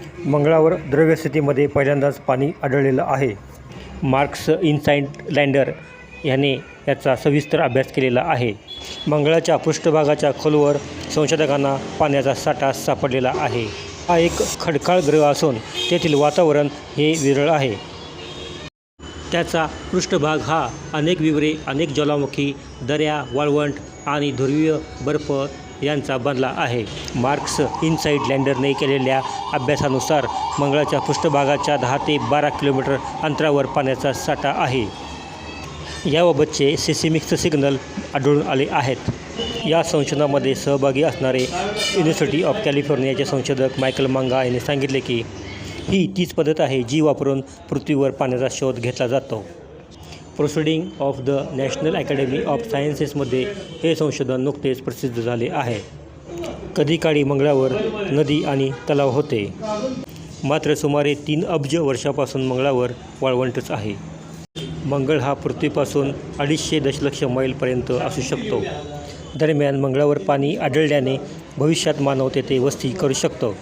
मंगळावर द्रव्यस्थितीमध्ये पहिल्यांदाच पाणी आढळलेलं आहे. मार्क्स इनसाइट लँडर ह्याने याचा सविस्तर अभ्यास केलेला आहे. मंगळाच्या पृष्ठभागाच्या खोलवर संशोधकांना पाण्याचा साठा सापडलेला आहे. हा एक खडकाळ ग्रह असून तेथील वातावरण हे विरळ आहे. त्याचा पृष्ठभाग हा अनेक विवरे अनेक ज्वालामुखी दऱ्या वाळवंट आणि ध्रुवीय बर्फ यांचा बनला आहे. मार्क्स इनसाईड लँडरने केलेल्या अभ्यासानुसार मंगळाच्या पृष्ठभागाच्या दहा ते बारा किलोमीटर अंतरावर पाण्याचा साठा आहे. याबाबतचे सिसिमिक्स सिग्नल आढळून आले आहेत. या संशोधनामध्ये सहभागी असणारे युनिव्हर्सिटी ऑफ कॅलिफोर्नियाचे संशोधक मायकल मांगा यांनी सांगितले की ही तीच पद्धत आहे जी वापरून पृथ्वीवर पाण्याचा शोध घेतला जातो. Proceeding of the national academy of सायन्सेसमध्ये हे संशोधन नुकतेच प्रसिद्ध झाले आहे. कधी काळी मंगळावर नदी आणि तलाव होते. मात्र सुमारे तीन अब्ज वर्षापासून मंगळावर वाळवंटच आहे. मंगळ हा पृथ्वीपासून अडीचशे दशलक्ष मैलपर्यंत असू शकतो. दरम्यान मंगळावर पाणी आढळल्याने भविष्यात मानव तेथे वस्ती करू शकतो.